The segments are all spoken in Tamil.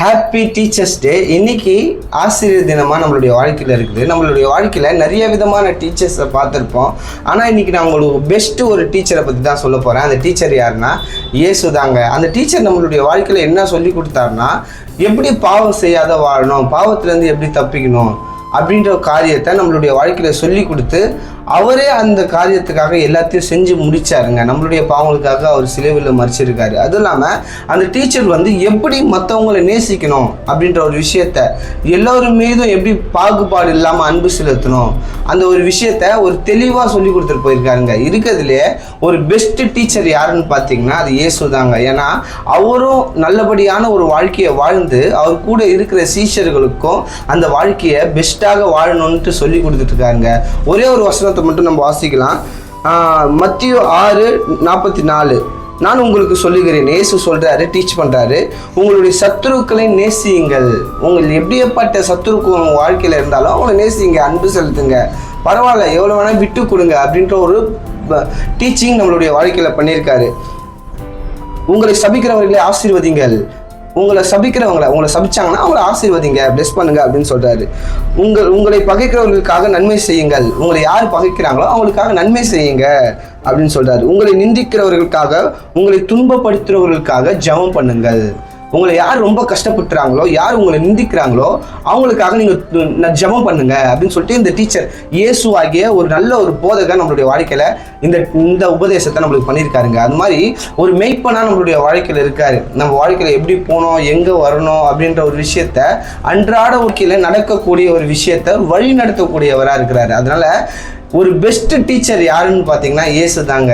ஹாப்பி டீச்சர்ஸ் டே இன்னைக்கு ஆசிரியர் தினமாக நம்மளுடைய வாழ்க்கையில் இருக்குது. நம்மளுடைய வாழ்க்கையில் நிறைய விதமான டீச்சர்ஸை பார்த்துருப்போம். ஆனால் இன்னைக்கு நான் உங்களுக்கு பெஸ்ட்டு ஒரு டீச்சரை பற்றி தான் சொல்ல போகிறேன் அந்த டீச்சர் யாருன்னா இயேசு தாங்க. அந்த டீச்சர் நம்மளுடைய வாழ்க்கையில் என்ன சொல்லி கொடுத்தாருன்னா எப்படி பாவம் செய்யாத வாழணும்? பாவத்துலேருந்து எப்படி தப்பிக்கணும்? அப்படின்ற காரியத்தை நம்மளுடைய வாழ்க்கையில் சொல்லி கொடுத்து அவரே அந்த காரியத்துக்காக எல்லாத்தையும் செஞ்சு முடிச்சாருங்க. நம்மளுடைய பாவங்களுக்காக அவர் சிலுவையில் மறிச்சிருக்காரு. அதுவும் இல்லாமல் அந்த டீச்சர் வந்து எப்படி மற்றவங்களை நேசிக்கணும் அப்படின்ற ஒரு விஷயத்த எல்லோரும் மீதும் எப்படி பாகுபாடு இல்லாமல் அன்பு செலுத்தணும் அந்த ஒரு விஷயத்த ஒரு தெளிவாக சொல்லி கொடுத்துட்டு போயிருக்காருங்க. இருக்கிறதுலே ஒரு பெஸ்ட் டீச்சர் யாருன்னு பார்த்தீங்கன்னா அது இயேசு தாங்க. ஏன்னா அவரும் நல்லபடியான ஒரு வாழ்க்கையை வாழ்ந்து அவர் கூட இருக்கிற சீஷர்களுக்கும் அந்த வாழ்க்கையை பெஸ்ட்டாக வாழணும்ன்ட்டு சொல்லி கொடுத்துட்டு இருக்காருங்க. ஒரே ஒரு வசனத்தை மட்டும் நம்ம வாசிக்கலாம். மத்திய ஆறு நாற்பத்தி நாலு. நான் உங்களுக்கு சொல்லுகிறேன் நேசு சொல்கிறாரு டீச் பண்ணுறாரு உங்களுடைய சத்துருக்களை நேசியுங்கள். உங்கள் எப்படியப்பட்ட சத்துருக்கு உங்கள் வாழ்க்கையில் இருந்தாலும் அவங்களை நேசிங்க அன்பு செலுத்துங்க. பரவாயில்ல எவ்வளோ வேணால் விட்டு கொடுங்க அப்படின்ற ஒரு டீச்சிங் நம்மளுடைய வாழ்க்கையில் பண்ணியிருக்காரு. உங்களை சபிக்கிறவர்களை ஆசீர்வதிங்கள். உங்களை சபிக்கிறவங்கள உங்களை சபிச்சாங்கன்னா அவங்கள ஆசீர்வதிங்க பிளெஸ் பண்ணுங்க அப்படின்னு சொல்றாரு. உங்கள் உங்களை பகைக்கிறவர்களுக்காக நன்மை செய்யுங்கள். உங்களை யார் பகைக்கிறாங்களோ அவங்களுக்காக நன்மை செய்யுங்க அப்படின்னு சொல்றாரு. உங்களை நிந்திக்கிறவர்களுக்காக உங்களை துன்பப்படுத்துறவர்களுக்காக ஜெபம் பண்ணுங்கள். உங்களை யார் ரொம்ப கஷ்டப்பட்டுறாங்களோ யார் உங்களை நிந்திக்கிறாங்களோ அவங்களுக்காக நீங்கள் ஜபம் பண்ணுங்க அப்படின்னு சொல்லிட்டு இந்த டீச்சர் இயேசு ஆகிய ஒரு நல்ல ஒரு போதகர் நம்மளுடைய வாழ்க்கையில் இந்த இந்த உபதேசத்தை நம்மளுக்கு பண்ணியிருக்காருங்க. அது மாதிரி ஒரு மெய்ப்பனா நம்மளுடைய வாழ்க்கையில் இருக்காரு. நம்ம வாழ்க்கையில் எப்படி போனோம் எங்கே வரணும் அப்படின்ற ஒரு விஷயத்த அன்றாட வாழ்க்கையில் நடக்கக்கூடிய ஒரு விஷயத்த வழி நடத்தக்கூடியவராக இருக்கிறாரு. அதனால ஒரு பெஸ்ட் டீச்சர் யாருன்னு பார்த்தீங்கன்னா இயேசு தாங்க.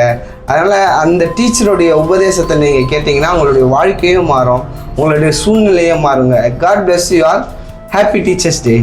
அதனால் அந்த டீச்சருடைய உபதேசத்தை நீங்கள் கேட்டிங்கன்னா உங்களுடைய வாழ்க்கையும் மாறும். உங்களுடைய சூழ்நிலையை மாறுங்க. God bless you all happy teachers day